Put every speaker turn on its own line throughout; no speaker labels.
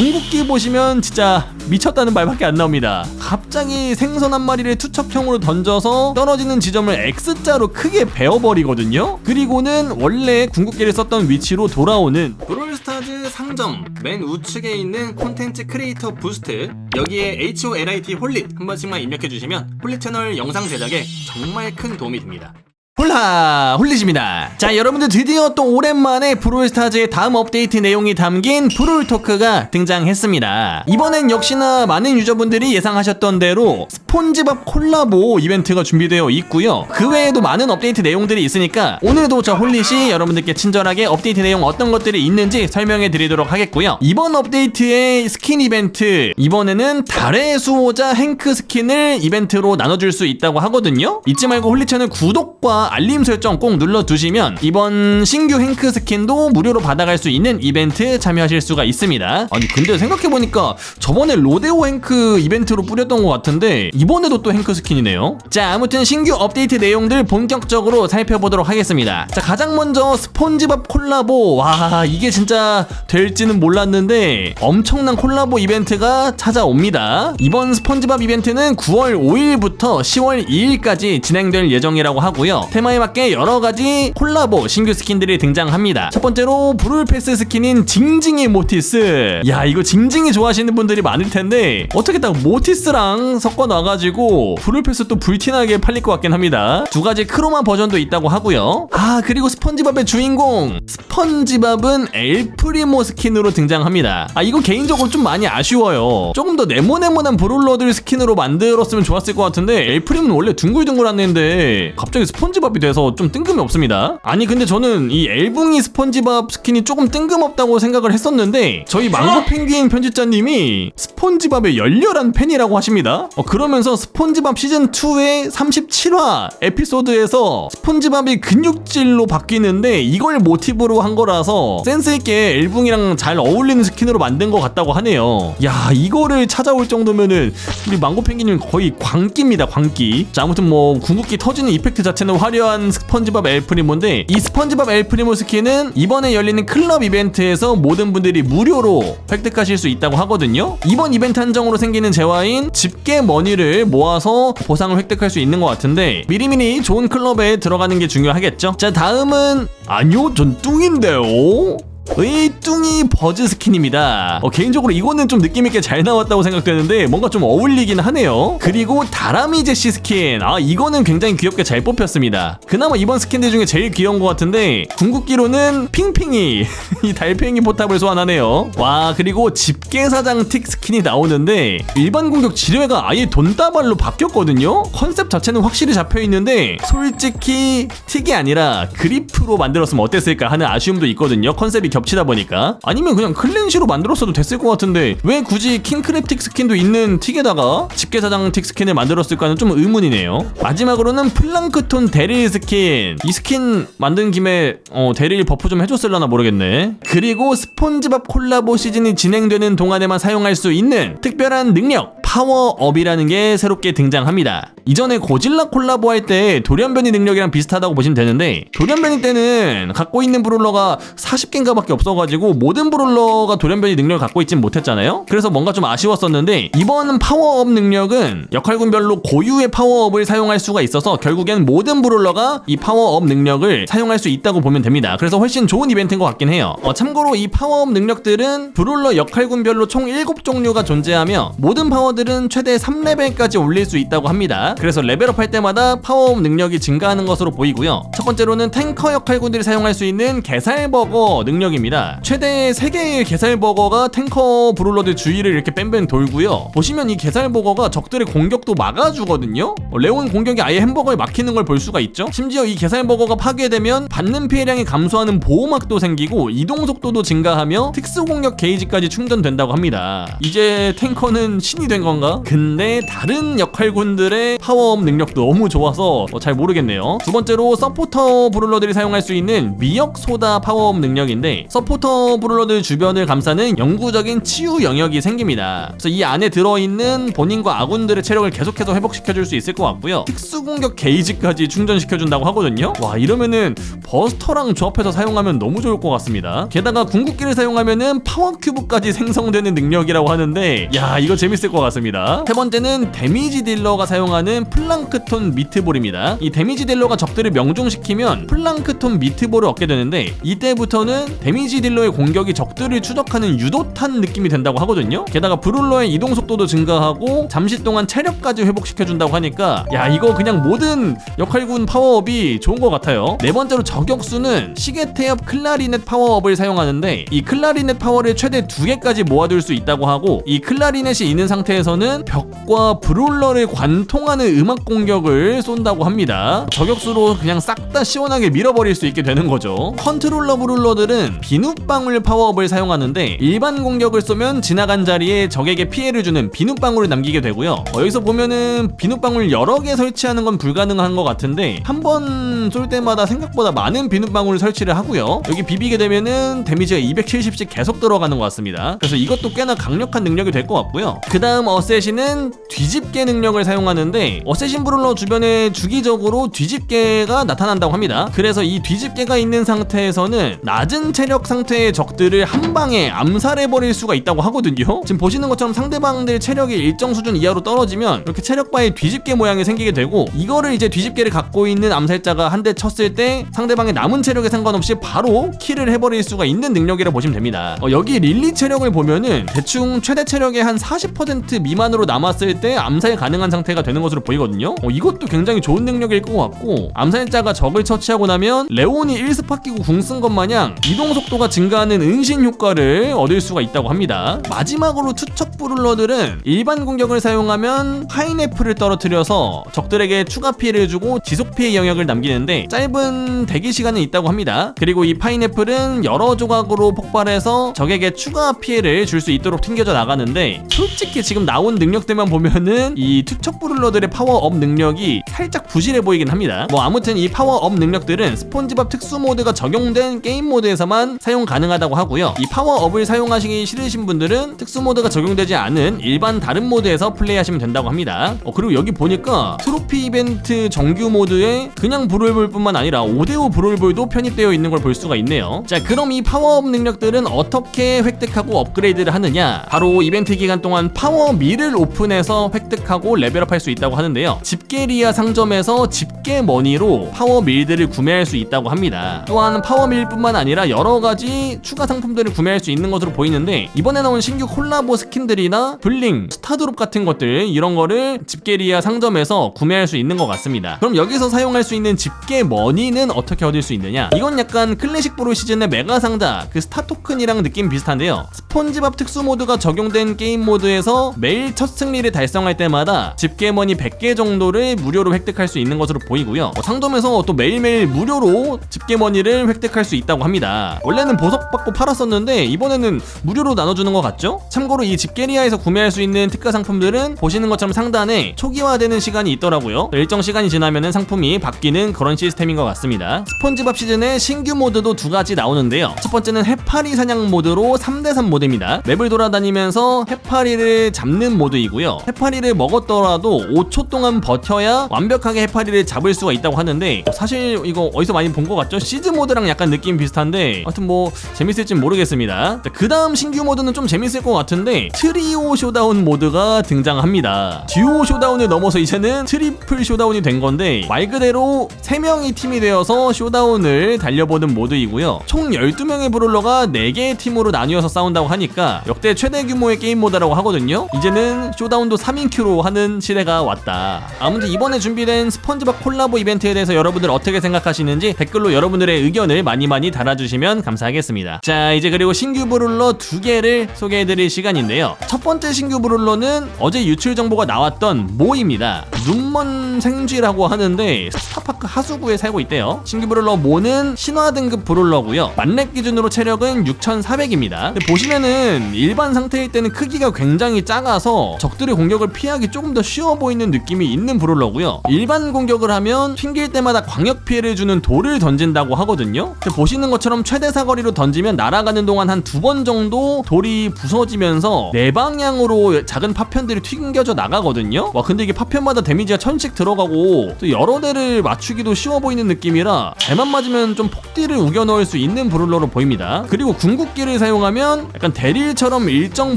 궁극기 보시면 진짜 미쳤다는 말밖에 안 나옵니다. 갑자기 생선 한 마리를 투척형으로 던져서 떨어지는 지점을 X자로 크게 베어버리거든요. 그리고는 원래 궁극기를 썼던 위치로 돌아오는 브롤스타즈 상점 맨 우측에 있는 콘텐츠 크리에이터 부스트 여기에 HOLIT 홀릿 한 번씩만 입력해 주시면 홀릿 채널 영상 제작에 정말 큰 도움이 됩니다. 홀라 홀리십니다. 자 여러분들 드디어 또 오랜만에 브롤스타즈의 다음 업데이트 내용이 담긴 브롤 토크가 등장했습니다. 이번엔 역시나 많은 유저분들이 예상하셨던 대로 스폰지밥 콜라보 이벤트가 준비되어 있고요. 그 외에도 많은 업데이트 내용들이 있으니까 오늘도 저 홀릿이 여러분들께 친절하게 업데이트 내용 어떤 것들이 있는지 설명해 드리도록 하겠고요. 이번 업데이트의 스킨 이벤트 이번에는 달의 수호자 행크 스킨을 이벤트로 나눠줄 수 있다고 하거든요. 잊지 말고 홀릿 채널 구독과 알림 설정 꼭 눌러두시면 이번 신규 행크 스킨도 무료로 받아갈 수 있는 이벤트 참여하실 수가 있습니다. 아니 근데 생각해보니까 저번에 로데오 행크 이벤트로 뿌렸던 것 같은데 이번에도 또 행크 스킨이네요. 자 아무튼 신규 업데이트 내용들 본격적으로 살펴보도록 하겠습니다. 자 가장 먼저 스폰지밥 콜라보 와 이게 진짜 될지는 몰랐는데 엄청난 콜라보 이벤트가 찾아옵니다. 이번 스폰지밥 이벤트는 9월 5일부터 10월 2일까지 진행될 예정이라고 하고요. 테마에 맞게 여러 가지 콜라보 신규 스킨들이 등장합니다. 첫 번째로 브룰 패스 스킨인 징징이 모티스. 야 이거 징징이 좋아하시는 분들이 많을 텐데 어떻게 딱 모티스랑 섞어 놔가지고 브룰 패스 또 불티나게 팔릴 것 같긴 합니다. 두 가지 크로마 버전도 있다고 하고요. 아 그리고 스펀지밥의 주인공 스펀지밥은 엘프리모 스킨으로 등장합니다. 아 이거 개인적으로 좀 많이 아쉬워요. 조금 더 네모네모난 브롤러들 스킨으로 만들었으면 좋았을 것 같은데 엘프림은 원래 둥글둥글한 애인데 갑자기 스펀지 밥이 돼서 좀 뜬금이 없습니다. 아니 근데 저는 이 엘붕이 스펀지밥 스킨이 조금 뜬금없다고 생각을 했었는데 저희 망고 펭귄 편집자님이 스펀지밥의 열렬한 팬이라고 하십니다. 어, 그러면서 스펀지밥 시즌 2의 37화 에피소드에서 스펀지밥이 근육질로 바뀌는데 이걸 모티브로 한 거라서 센스 있게 엘붕이랑 잘 어울리는 스킨으로 만든 것 같다고 하네요. 야 이거를 찾아올 정도면은 우리 망고 펭귄님 거의 광기입니다 광기. 자 아무튼 뭐 궁극기 터지는 이펙트 자체는 화 려한 스펀지밥 엘프리모인데 이 스펀지밥 엘프리모 스킨은 이번에 열리는 클럽 이벤트에서 모든 분들이 무료로 획득하실 수 있다고 하거든요. 이번 이벤트 한정으로 생기는 재화인 집게 머니를 모아서 보상을 획득할 수 있는 것 같은데 미리미리 좋은 클럽에 들어가는 게 중요하겠죠. 자 다음은 아니요 전 뚱인데요. 의 뚱이 버즈 스킨입니다. 어, 개인적으로 이거는 좀 느낌있게 잘 나왔다고 생각되는데 뭔가 좀 어울리긴 하네요. 그리고 다람이 제시 스킨. 아, 이거는 굉장히 귀엽게 잘 뽑혔습니다. 그나마 이번 스킨들 중에 제일 귀여운 것 같은데 궁극기로는 핑핑이 이 달팽이 포탑을 소환하네요. 와, 그리고 집게사장 틱 스킨이 나오는데 일반 공격 지뢰가 아예 돈다발로 바뀌었거든요. 컨셉 자체는 확실히 잡혀 있는데 솔직히 틱이 아니라 그리프로 만들었으면 어땠을까 하는 아쉬움도 있거든요. 컨셉이 겹치다 보니까 아니면 그냥 클랜시로 만들었어도 됐을 것 같은데 왜 굳이 킹크랩틱 스킨도 있는 틱에다가 집게사장 틱 스킨을 만들었을까는 좀 의문이네요. 마지막으로는 플랑크톤 데릴 스킨 이 스킨 만든 김에 어, 데릴 버프 좀 해줬을라나 모르겠네. 그리고 스폰지밥 콜라보 시즌이 진행되는 동안에만 사용할 수 있는 특별한 능력 파워업이라는 게 새롭게 등장합니다. 이전에 고질라 콜라보 할 때 돌연변이 능력이랑 비슷하다고 보시면 되는데 돌연변이 때는 갖고 있는 브롤러가 40개인가 밖에 없어가지고 모든 브롤러가 돌연변이 능력을 갖고 있진 못했잖아요. 그래서 뭔가 좀 아쉬웠었는데 이번 파워업 능력은 역할군별로 고유의 파워업을 사용할 수가 있어서 결국엔 모든 브롤러가 이 파워업 능력을 사용할 수 있다고 보면 됩니다. 그래서 훨씬 좋은 이벤트인 것 같긴 해요. 어, 참고로 이 파워업 능력들은 브롤러 역할군별로 총 7종류가 존재하며 모든 파워들 은 최대 3레벨까지 올릴 수 있다고 합니다. 그래서 레벨업 할 때마다 파워업 능력이 증가하는 것으로 보이고요. 첫 번째로는 탱커 역할군들이 사용할 수 있는 게살버거 능력입니다. 최대 3개의 게살버거가 탱커 브롤러들 주위를 이렇게 뺑뺑 돌고요. 보시면 이 게살버거가 적들의 공격도 막아주거든요. 어, 레온 공격이 아예 햄버거에 막히는 걸 볼 수가 있죠. 심지어 이 게살버거가 파괴되면 받는 피해량이 감소하는 보호막도 생기고 이동 속도도 증가하며 특수 공격 게이지까지 충전된다고 합니다. 이제 탱커는 신이 된 건가? 근데 다른 역할군들의 파워업 능력도 너무 좋아서 어, 잘 모르겠네요. 두 번째로 서포터 브룰러들이 사용할 수 있는 미역 소다 파워업 능력인데 서포터 브룰러들 주변을 감싸는 영구적인 치유 영역이 생깁니다. 그래서 이 안에 들어있는 본인과 아군들의 체력을 계속해서 회복시켜줄 수 있을 것 같고요. 특수 공격 게이지까지 충전시켜준다고 하거든요. 와 이러면은 버스터랑 조합해서 사용하면 너무 좋을 것 같습니다. 게다가 궁극기를 사용하면은 파워 큐브까지 생성되는 능력이라고 하는데 야 이거 재밌을 것 같습니다. 세 번째는 데미지 딜러가 사용하는 플랑크톤 미트볼입니다. 이 데미지 딜러가 적들을 명중시키면 플랑크톤 미트볼을 얻게 되는데 이때부터는 데미지 딜러의 공격이 적들을 추적하는 유도탄 느낌이 된다고 하거든요. 게다가 브룰러의 이동 속도도 증가하고 잠시 동안 체력까지 회복시켜준다고 하니까 야 이거 그냥 모든 역할군 파워업이 좋은 것 같아요. 네 번째로 저격수는 시계태엽 클라리넷 파워업을 사용하는데 이 클라리넷 파워를 최대 두 개까지 모아둘 수 있다고 하고 이 클라리넷이 있는 상태에서 는 벽과 브롤러를 관통하는 음악 공격을 쏜다고 합니다. 저격수로 그냥 싹 다 시원하게 밀어버릴 수 있게 되는 거죠. 컨트롤러 브룰러들은 비눗방울 파워업을 사용하는데 일반 공격을 쏘면 지나간 자리에 적에게 피해를 주는 비눗방울을 남기게 되고요. 어, 여기서 보면은 비눗방울 여러 개 설치하는 건 불가능한 것 같은데 한 번 쏠 때마다 생각보다 많은 비눗방울 설치를 하고요. 여기 비비게 되면은 데미지가 270씩 계속 들어가는 것 같습니다. 그래서 이것도 꽤나 강력한 능력이 될 것 같고요. 그 다음 어 쌔신은 뒤집개 능력을 사용하는데 어쌔신 브룰러 주변에 주기적으로 뒤집개가 나타난다고 합니다. 그래서 이 뒤집개가 있는 상태에서는 낮은 체력 상태의 적들을 한 방에 암살해버릴 수가 있다고 하거든요. 지금 보시는 것처럼 상대방들 체력이 일정 수준 이하로 떨어지면 이렇게 체력바에 뒤집개 모양이 생기게 되고 이거를 이제 뒤집개를 갖고 있는 암살자가 한 대 쳤을 때 상대방의 남은 체력에 상관없이 바로 킬을 해버릴 수가 있는 능력이라 보시면 됩니다. 어, 여기 릴리 체력을 보면은 대충 최대 체력의 한 40%미 만으로 남았을 때 암살 가능한 상태가 되는 것으로 보이거든요. 어, 이것도 굉장히 좋은 능력일 것 같고 암살자가 적을 처치하고 나면 레온이 1스팟 끼고 궁 쓴 것 마냥 이동 속도가 증가하는 은신 효과를 얻을 수가 있다고 합니다. 마지막으로 투척 브룰러들은 일반 공격을 사용하면 파인애플을 떨어뜨려서 적들에게 추가 피해를 주고 지속 피해 영역을 남기는데 짧은 대기 시간은 있다고 합니다. 그리고 이 파인애플은 여러 조각으로 폭발해서 적에게 추가 피해를 줄 수 있도록 튕겨져 나가는데 솔직히 지금 나온 능력들만 보면은 이 투척 브룰러들의 파워업 능력이 살짝 부실해 보이긴 합니다. 뭐 아무튼 이 파워업 능력들은 스폰지밥 특수 모드가 적용된 게임 모드에서만 사용 가능하다고 하고요. 이 파워업을 사용하시기 싫으신 분들은 특수 모드가 적용되지 않은 일반 다른 모드에서 플레이하시면 된다고 합니다. 어, 그리고 여기 보니까 트로피 이벤트 정규 모드에 그냥 브롤볼뿐만 아니라 5대5 브롤볼도 편입되어 있는 걸 볼 수가 있네요. 자, 그럼 이 파워업 능력들은 어떻게 획득하고 업그레이드를 하느냐? 바로 이벤트 기간 동안 파워 밀을 오픈해서 획득하고 레벨업할 수 있다고 하는데요. 집게리아 상점에서 집게 머니로 파워 밀들을 구매할 수 있다고 합니다. 또한 파워 밀뿐만 아니라 여러 가지 추가 상품들을 구매할 수 있는 것으로 보이는데 이번에 나온 신규 콜라보 스킨들이나 블링, 스타드롭 같은 것들 이런 거를 집게리아 상점에서 구매할 수 있는 것 같습니다. 그럼 여기서 사용할 수 있는 집게 머니는 어떻게 얻을 수 있느냐? 이건 약간 클래식 브로 시즌의 메가 상자 그 스타 토큰이랑 느낌 비슷한데요. 스폰지밥 특수 모드가 적용된 게임 모드에서 매일 첫 승리를 달성할 때마다 집게머니 100개 정도를 무료로 획득할 수 있는 것으로 보이고요. 어, 상점에서 또 매일매일 무료로 집게머니를 획득할 수 있다고 합니다. 원래는 보석 받고 팔았었는데 이번에는 무료로 나눠주는 것 같죠? 참고로 이 집게리아에서 구매할 수 있는 특가 상품들은 보시는 것처럼 상단에 초기화되는 시간이 있더라고요. 일정 시간이 지나면 상품이 바뀌는 그런 시스템인 것 같습니다. 스폰지밥 시즌의 신규 모드도 두 가지 나오는데요. 첫 번째는 해파리 사냥 모드로 3대3 모드입니다. 맵을 돌아다니면서 해파리를 잡는 모드이고요. 해파리를 먹었더라도 5초 동안 버텨야 완벽하게 해파리를 잡을 수가 있다고 하는데 사실 이거 어디서 많이 본 것 같죠? 시즈 모드랑 약간 느낌 비슷한데 하여튼 뭐 재밌을진 모르겠습니다. 그 다음 신규 모드는 좀 재밌을 것 같은데 트리오 쇼다운 모드가 등장합니다. 듀오 쇼다운을 넘어서 이제는 트리플 쇼다운이 된 건데 말 그대로 3명이 팀이 되어서 쇼다운을 달려보는 모드이고요. 총 12명의 브롤러가 4개의 팀으로 나뉘어서 싸운다고 하니까 역대 최대 규모의 게임 모드라고 하거든요. 이제 는 쇼다운도 3인 큐로 하는 시대가 왔다. 아무튼 이번에 준비된 스펀지밥 콜라보 이벤트에 대해서 여러분들 어떻게 생각하시는지 댓글로 여러분들의 의견을 많이 많이 달아주시면 감사하겠습니다. 자, 이제 그리고 신규 브롤러 두 개를 소개해드릴 시간인데요. 첫 번째 신규 브롤러는 어제 유출 정보가 나왔던 모입니다. 눈먼 생쥐라고 하는데 스타파크 하수구에 살고 있대요. 신규 브롤러 모는 신화 등급 브롤러고요. 만렙 기준으로 체력은 6,400입니다. 보시면은 일반 상태일 때는 크기가 굉장히 작아서 적들의 공격을 피하기 조금 더 쉬워 보이는 느낌이 있는 브롤러고요. 일반 공격을 하면 튕길 때마다 광역 피해를 주는 돌을 던진다고 하거든요. 보시는 것처럼 최대 사거리로 던지면 날아가는 동안 한 두 번 정도 돌이 부서지면서 네 방향으로 작은 파편들이 튕겨져 나가거든요. 와 근데 이게 파편마다 데미지가 천씩 들어가고 또 여러 대를 맞추기도 쉬워 보이는 느낌이라 잘만 맞으면 좀 폭딜을 우겨 넣을 수 있는 브롤러로 보입니다. 그리고 궁극기를 사용하면 약간 대릴처럼 일정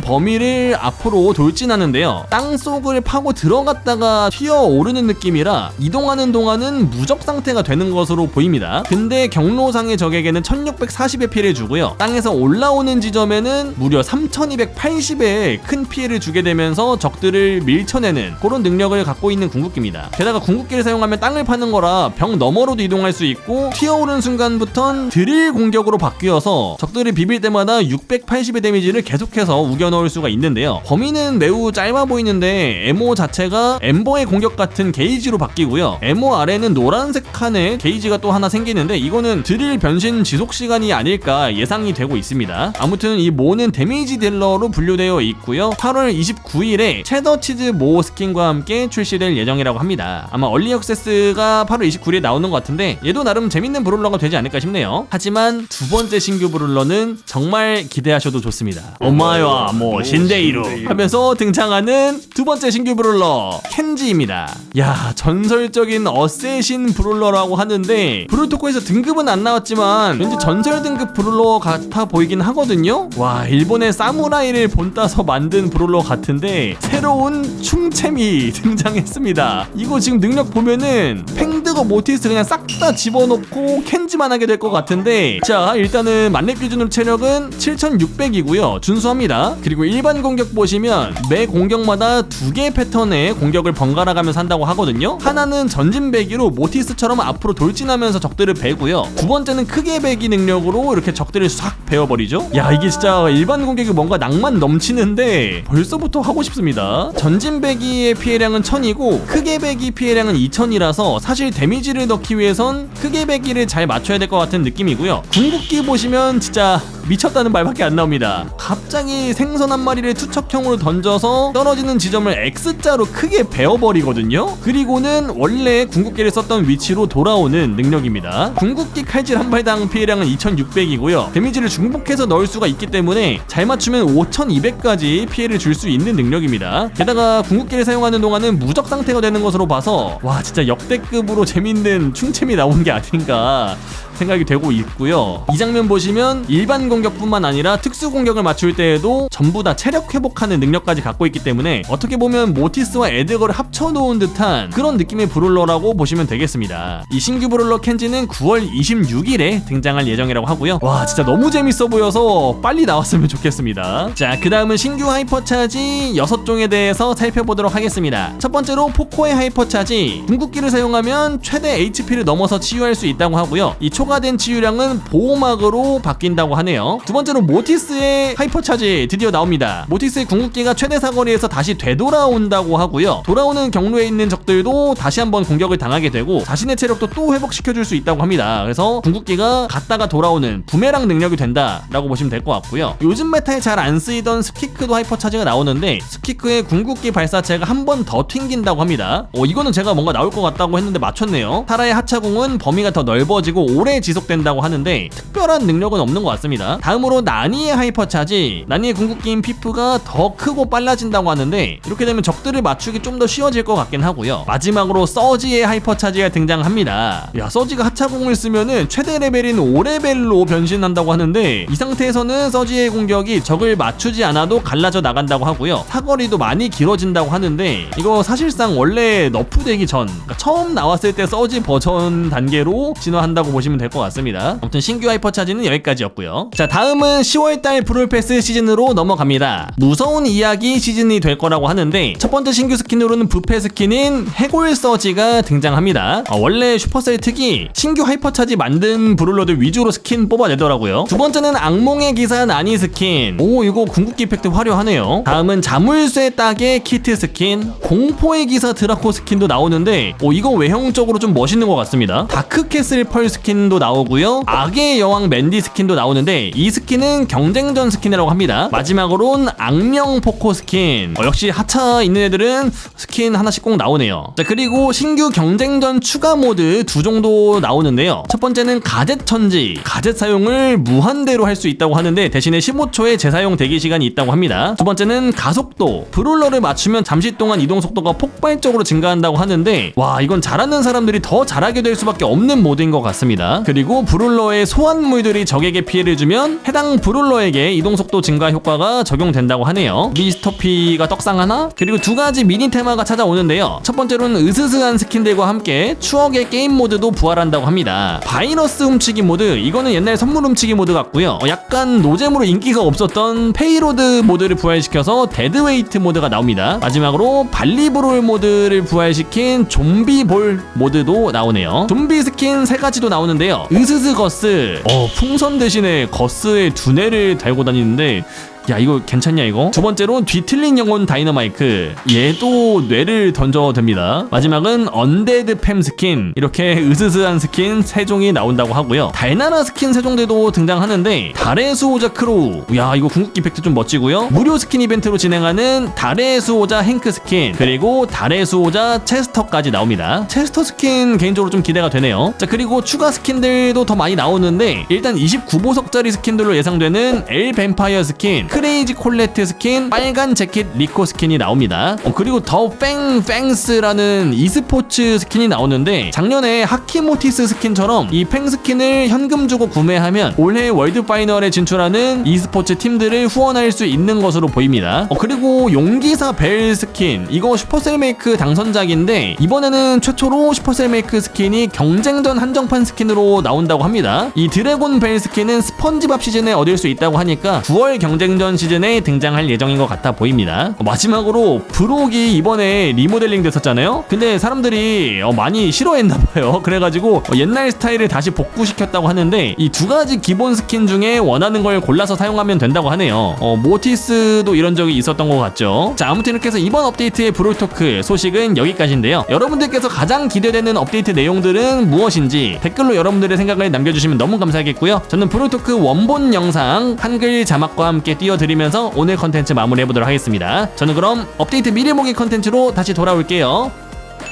범위를 앞으로 돌 진하는데요. 땅 속을 파고 들어갔다가 튀어 오르는 느낌이라 이동하는 동안은 무적 상태가 되는 것으로 보입니다. 근데 경로상의 적에게는 1640의 피해를 주고요. 땅에서 올라오는 지점에는 무려 3280의 큰 피해를 주게 되면서 적들을 밀쳐내는 그런 능력을 갖고 있는 궁극기입니다. 게다가 궁극기를 사용하면 땅을 파는 거라 벽 너머로도 이동할 수 있고 튀어오른 순간부턴 드릴 공격으로 바뀌어서 적들을 비빌 때마다 680의 데미지를 계속해서 우겨 넣을 수가 있는데요. 범위는 매우 짧아 보이는데 에모 자체가 엠버의 공격 같은 게이지로 바뀌고요. 에모 아래는 노란색 칸에 게이지가 또 하나 생기는데 이거는 드릴 변신 지속 시간이 아닐까 예상이 되고 있습니다. 아무튼 이 모는 데미지 딜러로 분류되어 있고요. 8월 29일에 체더 치즈 모 스킨과 함께 출시될 예정이라고 합니다. 아마 얼리 액세스가 8월 29일에 나오는 것 같은데 얘도 나름 재밌는 브롤러가 되지 않을까 싶네요. 하지만 두 번째 신규 브롤러는 정말 기대하셔도 좋습니다. 오마이와 뭐 신데이루 하면서 등장하는 두 번째 신규 브롤러 켄지입니다. 야 전설적인 어쌔신 브롤러라고 하는데 브롤토코에서 등급은 안 나왔지만 왠지 전설 등급 브롤러 같아 보이긴 하거든요. 와 일본의 사무라이를 본따서 만든 브롤러 같은데 새로운 충챔이 등장했습니다. 이거 지금 능력 보면은 팽드거 모티스 그냥 싹 다 집어넣고 켄지만 하게 될 것 같은데 자 일단은 만렙 기준으로 체력은 7600이고요 준수합니다 그리고 일반 공격 보시면 매 공격마다 두개 패턴의 공격을 번갈아 가면서 한다고 하거든요. 하나는 전진 배기로 모티스처럼 앞으로 돌진하면서 적들을 베고요. 두 번째는 크게 배기 능력으로 이렇게 적들을 싹 베어버리죠. 야 이게 진짜 일반 공격이 뭔가 낭만 넘치는데 벌써부터 하고 싶습니다. 전진 배기의 피해량은 1000이고 크게 배기 피해량은 2000이라서 사실 데미지를 넣기 위해선 크게 배기를 잘 맞춰야 될 것 같은 느낌이고요. 궁극기 보시면 진짜 미쳤다는 말밖에 안 나옵니다. 갑자기 생선 한 마리를 투척형으로 던져 서 떨어지는 지점을 X자로 크게 베어버리거든요. 그리고는 원래 궁극기를 썼던 위치로 돌아오는 능력입니다. 궁극기 칼질 한 발당 피해량은 2600이고요. 데미지를 중복해서 넣을 수가 있기 때문에 잘 맞추면 5200까지 피해를 줄 수 있는 능력입니다. 게다가 궁극기를 사용하는 동안은 무적 상태가 되는 것으로 봐서 와 진짜 역대급으로 재밌는 충챔이 나온 게 아닌가 생각이 되고 있고요. 이 장면 보시면 일반 공격뿐만 아니라 특수 공격을 맞출 때에도 전부 다 체력 회복하는 능력까지 갖고 있기 때문에 어떻게 보면 모티스와 에드거를 합쳐놓은 듯한 그런 느낌의 브롤러라고 보시면 되겠습니다. 이 신규 브롤러 켄지는 9월 26일에 등장할 예정이라고 하고요. 와 진짜 너무 재밌어 보여서 빨리 나왔으면 좋겠습니다. 자 그 다음은 신규 하이퍼차지 6종에 대해서 살펴보도록 하겠습니다. 첫 번째로 포코의 하이퍼차지 궁극기를 사용하면 최대 HP를 넘어서 치유할 수 있다고 하고요. 이 초과 된 치유량은 보호막으로 바뀐다고 하네요. 두 번째로 모티스의 하이퍼차지 드디어 나옵니다. 모티스의 궁극기가 최대 사거리에서 다시 되돌아온다고 하고요. 돌아오는 경로에 있는 적들도 다시 한번 공격을 당하게 되고 자신의 체력도 또 회복시켜줄 수 있다고 합니다. 그래서 궁극기가 갔다가 돌아오는 부메랑 능력이 된다라고 보시면 될 것 같고요. 요즘 메타에 잘 안 쓰이던 스키크도 하이퍼차지가 나오는데 스키크의 궁극기 발사체가 한 번 더 튕긴다고 합니다. 어 이거는 제가 뭔가 나올 것 같다고 했는데 맞췄네요. 타라의 하차공은 범위가 더 넓어지고 오래 지속된다고 하는데 특별한 능력은 없는 것 같습니다. 다음으로 나니의 하이퍼차지 나니의 궁극기인 피프가 더 크고 빨라진다고 하는데 이렇게 되면 적들을 맞추기 좀 더 쉬워질 것 같긴 하고요. 마지막으로 서지의 하이퍼차지가 등장합니다. 야 서지가 하차공을 쓰면은 최대 레벨인 5레벨로 변신한다고 하는데 이 상태에서는 서지의 공격이 적을 맞추지 않아도 갈라져 나간다고 하고요. 사거리도 많이 길어진다고 하는데 이거 사실상 원래 너프되기 전 그러니까 처음 나왔을 때 서지 버전 단계로 진화한다고 보시면 될 것 같습니다. 아무튼 신규 하이퍼차지는 여기까지였고요. 자 다음은 10월달 브롤패스 시즌으로 넘어갑니다. 무서운 이야기 시즌이 될 거라고 하는데 첫 번째 신규 스킨으로는 부패 스킨인 해골 서지가 등장합니다. 어, 원래 슈퍼셀 특이 신규 하이퍼차지 만든 브롤러들 위주로 스킨 뽑아내더라고요. 두 번째는 악몽의 기사 나니 스킨. 오 이거 궁극기 이펙트 화려하네요. 다음은 자물쇠 딱의 키트 스킨, 공포의 기사 드라코 스킨도 나오는데 오 이거 외형적으로 좀 멋있는 것 같습니다. 다크캐슬 펄 스킨도 스킨도 나오고요. 악의 여왕 맨디 스킨도 나오는데 이 스킨은 경쟁전 스킨이라고 합니다. 마지막으로는 악명 포코 스킨. 어, 역시 하차 있는 애들은 스킨 하나씩 꼭 나오네요. 자 그리고 신규 경쟁전 추가 모드 두 정도 나오는데요. 첫 번째는 가젯 천지. 가젯 사용을 무한대로 할 수 있다고 하는데 대신에 15초의 재사용 대기 시간이 있다고 합니다. 두 번째는 가속도. 브롤러를 맞추면 잠시 동안 이동 속도가 폭발적으로 증가한다고 하는데 와 이건 잘하는 사람들이 더 잘하게 될 수밖에 없는 모드인 것 같습니다. 그리고 브롤러의 소환물들이 적에게 피해를 주면 해당 브롤러에게 이동 속도 증가 효과가 적용된다고 하네요. 미스터피가 떡상 하나? 그리고 두 가지 미니 테마가 찾아오는데요. 첫 번째로는 으스스한 스킨들과 함께 추억의 게임 모드도 부활한다고 합니다. 바이러스 훔치기 모드 이거는 옛날 선물 훔치기 모드 같고요. 어, 약간 노잼으로 인기가 없었던 페이로드 모드를 부활시켜서 데드웨이트 모드가 나옵니다. 마지막으로 발리브롤 모드를 부활시킨 좀비볼 모드도 나오네요. 좀비 스킨 세 가지도 나오는데요. 으스스 거스. 어, 풍선 대신에 거스의 두뇌를 달고 다니는데 야 이거 괜찮냐 이거? 두 번째로 뒤틀린 영혼 다이너마이크. 얘도 뇌를 던져도 됩니다. 마지막은 언데드 팸 스킨. 이렇게 으스스한 스킨 세 종이 나온다고 하고요. 달나라 스킨 세 종들도 등장하는데 달의 수호자 크로우. 야 이거 궁극기 팩트 좀 멋지고요. 무료 스킨 이벤트로 진행하는 달의 수호자 행크 스킨. 그리고 달의 수호자 체스터까지 나옵니다. 체스터 스킨 개인적으로 좀 기대가 되네요. 자 그리고 추가 스킨들도 더 많이 나오는데 일단 29보석짜리 스킨들로 예상되는 엘 뱀파이어 스킨 크레이지 콜레트 스킨, 빨간 재킷 리코 스킨이 나옵니다. 어, 그리고 더 팽 팽스라는 e스포츠 스킨이 나오는데 작년에 하키모티스 스킨처럼 이 팽 스킨을 현금 주고 구매하면 올해 월드 파이널에 진출하는 e스포츠 팀들을 후원할 수 있는 것으로 보입니다. 어, 그리고 용기사 벨 스킨 이거 슈퍼셀 메이크 당선작인데 이번에는 최초로 슈퍼셀 메이크 스킨이 경쟁전 한정판 스킨으로 나온다고 합니다. 이 드래곤 벨 스킨은 스펀지밥 시즌에 얻을 수 있다고 하니까 9월 경쟁전 시즌에 등장할 예정인 것 같아 보입니다. 어, 마지막으로 브록이 이번에 리모델링 됐었잖아요. 근데 사람들이 어, 많이 싫어했나 봐요. 그래가지고 어, 옛날 스타일을 다시 복구시켰다고 하는데 이 두 가지 기본 스킨 중에 원하는 걸 골라서 사용하면 된다고 하네요. 어, 모티스도 이런 적이 있었던 것 같죠. 자 아무튼 이렇게 해서 이번 업데이트의 브롤토크 소식은 여기까지인데요. 여러분들께서 가장 기대되는 업데이트 내용들은 무엇인지 댓글로 여러분들의 생각을 남겨주시면 너무 감사하겠고요. 저는 브롤토크 원본 영상 한글 자막과 함께 띄워 드리면서 오늘 컨텐츠 마무리해보도록 하겠습니다. 저는 그럼 업데이트 미리 보기 컨텐츠로 다시 돌아올게요.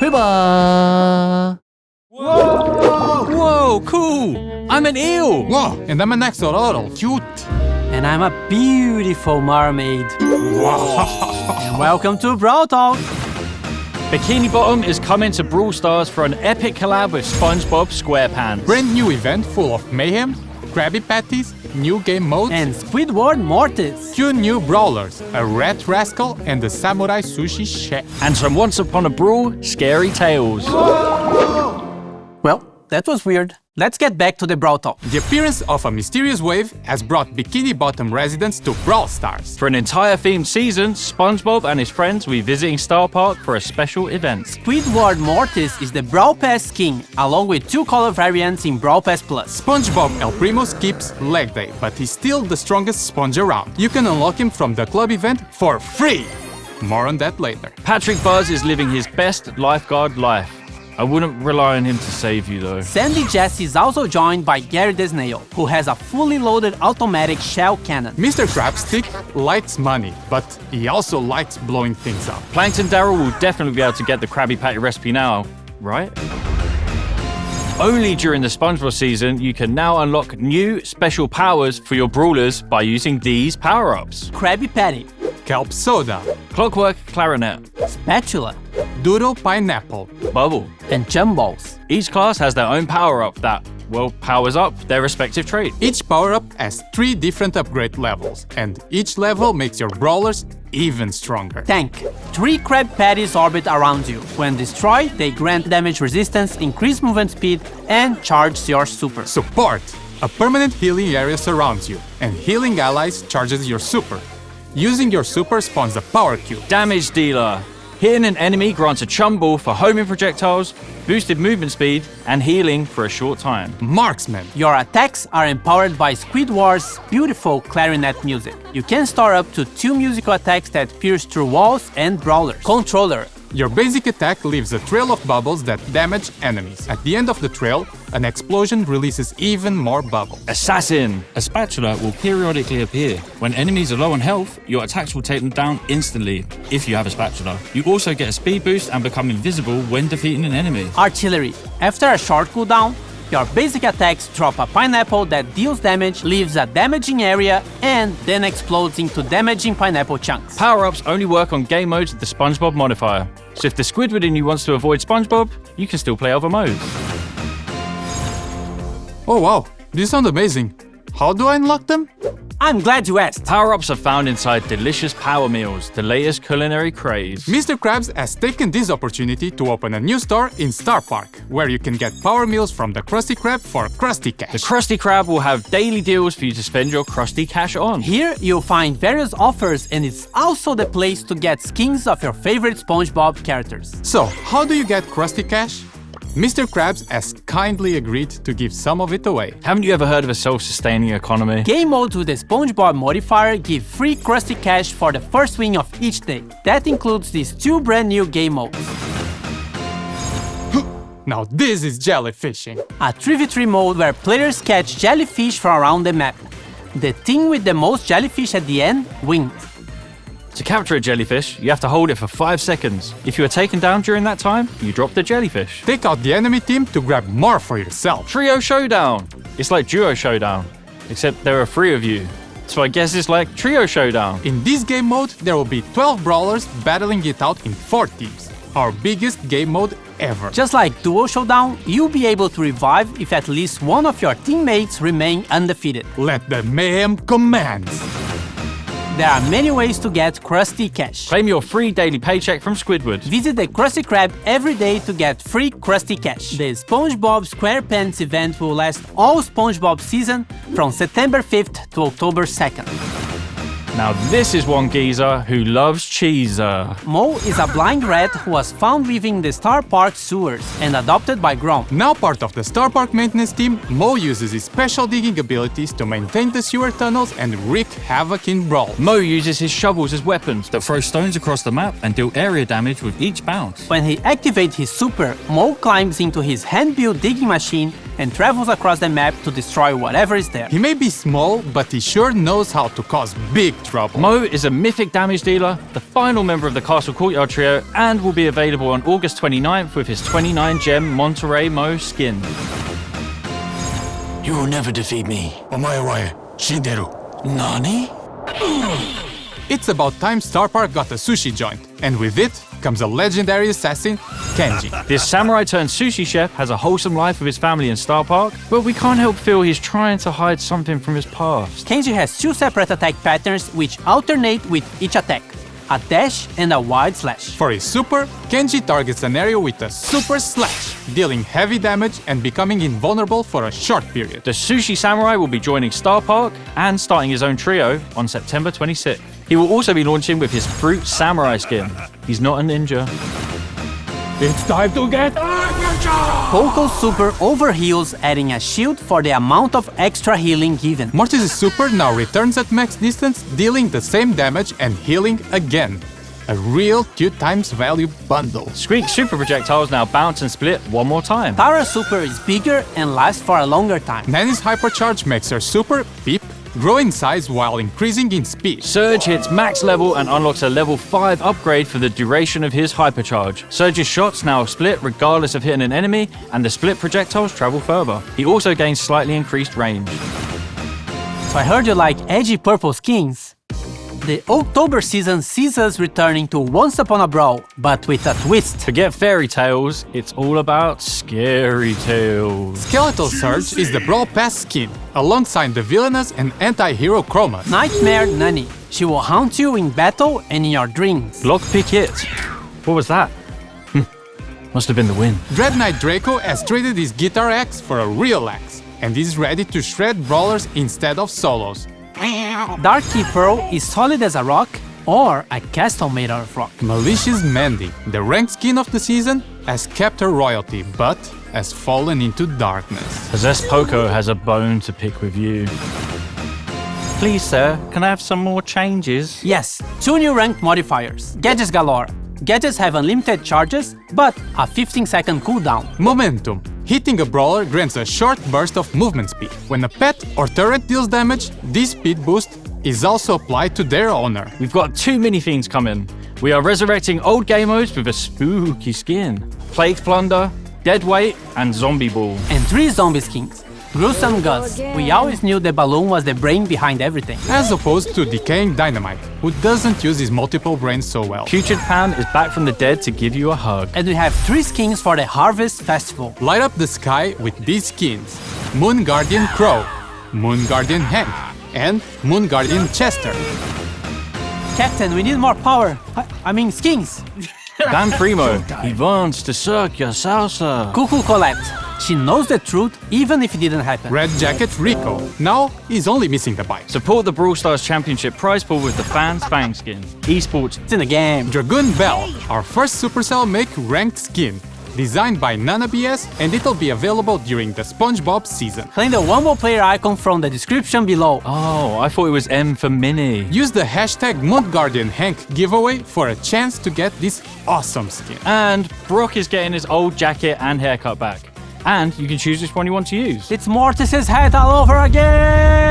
회바
Whoa, cool! I'm an eel!
Whoa, and I'm an axolotl, cute.
And I'm a beautiful mermaid. and welcome to Brawl Talk.
Bikini Bottom is coming to Brawl Stars for an epic collab with SpongeBob SquarePants.
Brand new event full of mayhem, Krabby Patties, new game modes,
And Squidward Mortis.
two new brawlers, a rat rascal and a samurai sushi chef.
And some Once Upon a Brawl scary tales.
Well, that was weird. Let's get back to the Brawl Talk.
The appearance of a mysterious wave has brought Bikini Bottom residents to Brawl Stars.
For an entire themed season, SpongeBob and his friends will be visiting Star Park for a special event.
Squidward Mortis is the Brawl Pass king, along with two color variants in Brawl Pass Plus.
SpongeBob El Primo skips leg day, but he's still the strongest sponge around. You can unlock him from the club event for free. More on that later.
Patrick Buzz is living his best lifeguard life. I wouldn't rely on him to save you though.
Sandy Jesse is also joined by Gary the Snail, who has a fully loaded automatic shell cannon.
Mr. Crabstick likes money, but he also likes blowing things up.
Plankton Daryl will definitely be able to get the Krabby Patty recipe now, right? Only during the SpongeBob season, you can now unlock new special powers for your brawlers by using these power ups
Krabby Patty,
Kelp Soda,
Clockwork Clarinet,
Spatula,
Doodle Pineapple,
Bubble.
and Jumballs.
Each class has their own power up that, well, powers up their respective trait.
Each power up has three different upgrade levels, and each level makes your brawlers even stronger.
Tank. Three crab Patties orbit around you. When destroyed, they grant damage resistance, increase movement speed, and charge your super.
Support! A permanent healing area surrounds you, and healing allies charges your super. Using your super spawns a power cube.
Damage dealer. Hitting an enemy grants a chum ball for homing projectiles, boosted movement speed, and healing for a short time.
Marksman.
Your attacks are empowered by Squidward's beautiful clarinet music. You can store up to two musical attacks that pierce through walls and brawlers. Controller.
Your basic attack leaves a trail of bubbles that damage enemies. At the end of the trail, an explosion releases even more bubbles.
Assassin.
A spatula will periodically appear. When enemies are low on health, your attacks will take them down instantly if you have a spatula. You also get a speed boost and become invisible when defeating an enemy.
Artillery. After a short cooldown, your basic attacks drop a pineapple that deals damage, leaves a damaging area, and then explodes into damaging pineapple chunks.
Power ups only work on game modes with the SpongeBob modifier. So if the Squidward in you wants to avoid SpongeBob, you can still play other modes.
Oh wow, these sound amazing. How do I unlock them?
I'm glad you asked.
Power ups are found inside delicious power meals, the latest culinary craze.
Mr. Krabs has taken this opportunity to open a new store in Star Park, where you can get power meals from the Krusty Krab for Krusty Cash.
The Krusty Krab will have daily deals for you to spend your Krusty Cash on.
Here you'll find various offers, and it's also the place to get skins of your favorite SpongeBob characters.
So, how do you get Krusty Cash? Mr. Krabs has kindly agreed to give some of it away.
Haven't you ever heard of a self sustaining economy?
Game modes with the SpongeBob modifier give free Krusty Cash for the first win of each day. That includes these two brand new game modes.
Now, this is jellyfishing.
A 3v3 mode where players catch jellyfish from around the map. The team with the most jellyfish at the end wins.
To capture a jellyfish, you have to hold it for 5 seconds. If you are taken down during that time, you drop the jellyfish.
Take out the enemy team to grab more for yourself.
Trio Showdown! It's like Duo Showdown, except there are three of you. So I guess it's like Trio Showdown.
In this game mode, there will be 12 brawlers battling it out in 4 teams. Our biggest game mode ever.
Just like Duo Showdown, you'll be able to revive if at least one of your teammates remain undefeated.
Let the mayhem commence.
There are many ways to get Krusty Cash.
Claim your free daily paycheck from Squidward.
Visit the Krusty Krab every day to get free Krusty Cash. The SpongeBob SquarePants event will last all SpongeBob season from September 5th to October 2nd.
Now this is one geezer who loves cheeser.
Mo is a blind rat who was found living in the Star Park sewers and adopted by Grom.
Now part of the Star Park maintenance team, Mo uses his special digging abilities to maintain the sewer tunnels and wreak havoc in Brawl.
Mo uses his shovels as weapons.
That throw stones across the map and deal area damage with each bounce.
When he activates his super, Mo climbs into his hand-built digging machine and travels across the map to destroy whatever is there.
He may be small, but he sure knows how to cause big trouble.
Mo is a mythic damage dealer, the final member of the Castle Courtyard trio, and will be available on August 29th with his 29 gem Monterey Mo skin.
You will never defeat me. Omae wa shinderu. Nani?
It's about time Star Park got a sushi joint, and with it comes a legendary assassin, Kenji.
This samurai turned sushi chef has a wholesome life with his family in Star Park, but we can't help feel he's trying to hide something from his past.
Kenji has two separate attack patterns which alternate with each attack. A dash and a wide slash.
For his super, Kenji targets an area with a super slash, dealing heavy damage and becoming invulnerable for a short period.
The Sushi Samurai will be joining Star Park and starting his own trio on September 26th. He will also be launching with his Fruit Samurai skin. He's not a ninja.
It's time to get
Poco's super overheals, adding a shield for the amount of extra healing given.
Mortis' super now returns at max distance, dealing the same damage and healing again. A real 2 times value bundle.
Squeak's super projectiles now bounce and split one more time.
Tara's super is bigger and lasts for a longer time.
Nanny's hypercharge makes her super, Beep, grow in size while increasing in speed.
Surge hits max level and unlocks a level 5 upgrade for the duration of his hypercharge. Surge's shots now split regardless of hitting an enemy, and the split projectiles travel further. He also gains slightly increased range.
So I heard you like edgy purple skins. The October season sees us returning to Once Upon a Brawl, but with a twist.
Forget fairy tales, it's all about scary tales.
Skeletal Surge is the Brawl Pass skin, alongside the villainous and anti-hero Chromas.
Nightmare Nanny. She will haunt you in battle and in your dreams.
Lockpick it. What was that? Hmm. Must have been the wind.
Dread Knight Draco has traded his guitar axe for a real axe, and is ready to shred brawlers instead of solos.
Dark Key Pearl is solid as a rock or a castle made out of rock.
Malicious Mandy, the ranked skin of the season, has kept her royalty, but has fallen into darkness.
Possessed Poco has a bone to pick with you. Please, sir, can I have some more changes?
Yes, two new ranked modifiers. Gadgets galore. Gadgets have unlimited charges, but a 15 second cooldown.
Momentum. Hitting a brawler grants a short burst of movement speed. When a pet or turret deals damage, this speed boost is also applied to their owner.
We've got two mini things coming. We are resurrecting old game modes with a spooky skin. Plague Plunder, Dead Weight, and Zombie Ball.
And three zombie skins. Gruesome Gus. We always knew the balloon was the brain behind everything.
As opposed to Decaying Dynamite, who doesn't use his multiple brains so well.
Putrid Pan is back from the dead to give you a hug.
And we have three skins for the Harvest Festival.
Light up the sky with these skins Moon Guardian Crow, Moon Guardian Hank, and Moon Guardian Chester.
Captain, we need more power. I, I mean skins.
Dan Primo, he wants to suck your salsa.
Cuckoo Colette. She knows the truth even if it didn't happen.
Red Jacket Rico. Now he's only missing the bike.
Support the Brawl Stars Championship prize pool with the Fans Bang skin. Esports
It's in the game.
Dragoon Bell, our first Supercell make ranked skin, designed by NanaBS, and it'll be available during the SpongeBob season.
Claim the one more player icon from the description below.
Oh, I thought it was M for Mini.
Use the hashtag Moon giveaway for a chance to get this awesome skin.
And Brock is getting his old jacket and haircut back. And you can choose which one you want to use.
It's Mortis's head all over again!